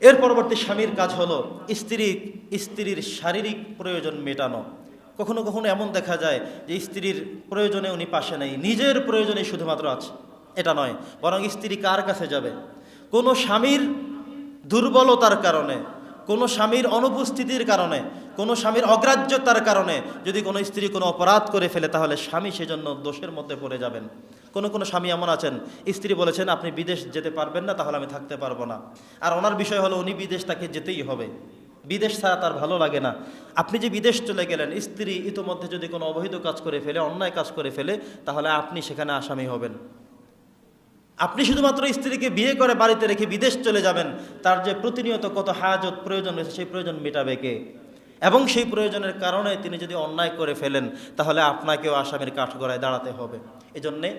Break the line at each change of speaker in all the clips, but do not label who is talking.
এর পরবর্তী স্বামীর কাজ হলো স্ত্রী, স্ত্রীর শারীরিক প্রয়োজন মেটানো। কখনো কখনো এমন দেখা যায় যে স্ত্রীর প্রয়োজনে উনি পাশে নেই। নিজের প্রয়োজনে শুধুমাত্র আছে, এটা নয়, বরং স্ত্রী কার কাছে যাবে? কোনো স্বামীর দুর্বলতার কারণে, কোনো স্বামীর অনুপস্থিতির কারণে, কোনো স্বামীর অগ্রাহ্যতার কারণে যদি কোনো স্ত্রী কোনো অপরাধ করে ফেলে, তাহলে স্বামী সেজন্য দোষের মধ্যে পড়ে যাবেন। কোনো কোনো স্বামী এমন আছেন, স্ত্রী বলেছেন, আপনি বিদেশ যেতে পারবেন না, তাহলে আমি থাকতে পারব না। আর ওনার বিষয় হলো, উনি বিদেশ তাকে যেতেই হবে। বিদেশ ছাড়া তার ভালো লাগে না। আপনি যে বিদেশ চলে গেলেন, স্ত্রী ইতোমধ্যে যদি কোনো অবৈধ কাজ করে ফেলে, অন্যায় কাজ করে ফেলে, তাহলে আপনি সেখানে আসামি হবেন। আপনি শুধুমাত্র স্ত্রীকে বিয়ে করে বাড়িতে রেখে বিদেশ চলে যাবেন, তার যে প্রতিনিয়ত কত হাজত প্রয়োজন রয়েছে, সেই প্রয়োজন মেটাবে কে? এবং সেই প্রয়োজনের কারণে তিনি যদি অন্যায় করে ফেলেন, তাহলে আপনাকেও আসামির কাঠগড়ায় দাঁড়াতে হবে। এজন্যে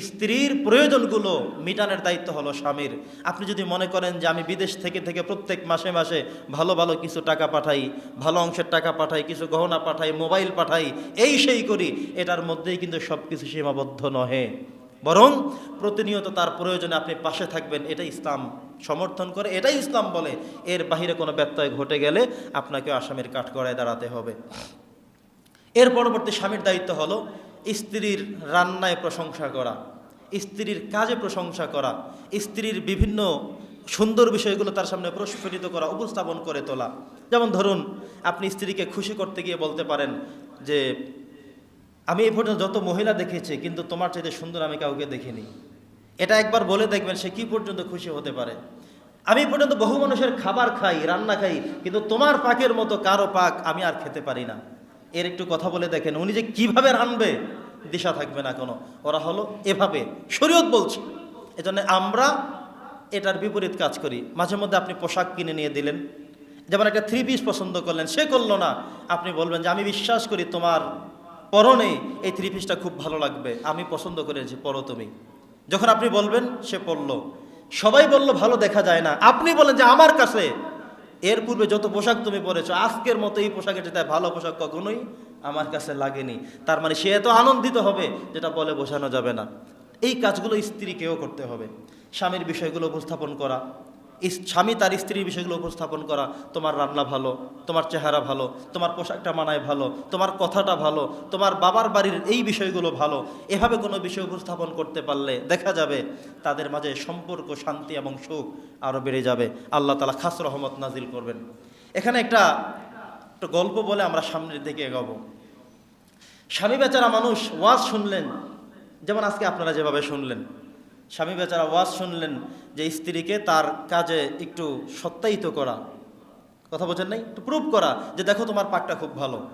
স্ত্রীর প্রয়োজনগুলো মিটানের দায়িত্ব হলো স্বামীর। আপনি যদি মনে করেন যে আমি বিদেশ থেকে থেকে প্রত্যেক মাসে মাসে ভালো ভালো কিছু টাকা পাঠাই, ভালো অংশের টাকা পাঠাই, কিছু গহনা পাঠাই, মোবাইল পাঠাই, এই সেই করি, এটার মধ্যেই কিন্তু সব কিছু সীমাবদ্ধ নহে। বরং প্রতিনিয়ত তার প্রয়োজনে আপনি পাশে থাকবেন, এটাই ইসলাম সমর্থন করে, এটাই ইসলাম বলে। এর বাহিরে কোনো ব্যত্যয় ঘটে গেলে আপনাকে আসামের কাঠগড়ায় দাঁড়াতে হবে। এর পরবর্তী স্বামীর দায়িত্ব হলো স্ত্রীর রান্নায় প্রশংসা করা, স্ত্রীর কাজে প্রশংসা করা, স্ত্রীর বিভিন্ন সুন্দর বিষয়গুলো তার সামনে প্রস্ফুটিত করা, উপস্থাপন করে তোলা। যেমন ধরুন, আপনি স্ত্রীকে খুশি করতে গিয়ে বলতে পারেন যে আমি এই পর্যন্ত যত মহিলা দেখেছি, কিন্তু তোমার চাইতে সুন্দর আমি কাউকে দেখিনি। এটা একবার বলে দেখবেন সে কি পর্যন্ত খুশি হতে পারে। আমি পর্যন্ত বহু মানুষের খাবার খাই, রান্না খাই, কিন্তু তোমার পাকের মতো কারও পাক আমি আর খেতে পারি না। এর একটু কথা বলে দেখেন, উনি যে কীভাবে রানবে, দিশা থাকবে না কোনো। ওরা হলো এভাবে, শরীয়ত বলছে। এজন্য আমরা এটার বিপরীত কাজ করি। মাঝে মধ্যে আপনি পোশাক কিনে নিয়ে দিলেন, যেমন একটা থ্রি পিস পছন্দ করলেন, সে করল না। আপনি বলবেন যে, আমি বিশ্বাস করি তোমার পরনে এই থ্রি পিসটা খুব ভালো লাগবে। আমি পছন্দ করেছি, পরো তুমি। যখন আপনি বলবেন, সে পড়ল সবাই বলল, ভালো দেখা যায় না। আপনি বলেন যে, আমার কাছে। এর পূর্বে যত পোশাক তুমি পরেছো, আজকের মতো এই পোশাকের যেটা ভালো পোশাক কখনোই আমার কাছে লাগেনি। তার মানে সে এত আনন্দিত হবে, যেটা বলে বোঝানো যাবে না। এই কাজগুলো স্ত্রীকেও করতে হবে। স্বামীর বিষয়গুলো উপস্থাপন করা। স্বামী তার স্ত্রীর বিষয়গুলো উপস্থাপন করা, তোমার রান্না ভালো, তোমার চেহারা ভালো, তোমার পোশাকটা মানায় ভালো, তোমার কথাটা ভালো, তোমার বাবার বাড়ির এই বিষয়গুলো ভালো, এভাবে কোনো বিষয় উপস্থাপন করতে পারলে দেখা যাবে তাদের মাঝে সম্পর্ক, শান্তি এবং সুখ আরও বেড়ে যাবে। আল্লাহ তালা খাস রহমত নাজিল করবেন। এখানে একটা গল্প বলে আমরা সামনের দিকে এগাবো। স্বামী বেচারা মানুষ ওয়াজ শুনলেন, যেমন আজকে আপনারা যেভাবে শুনলেন। স্বামী বেচারা ওয়াজ শুনলেন যে স্ত্রীকে তার কাজে একটু সত্যায়িত করা। কথা বলছেন নাই? একটু প্রুভ করা যে দেখো তোমার পাকটা খুব ভালো।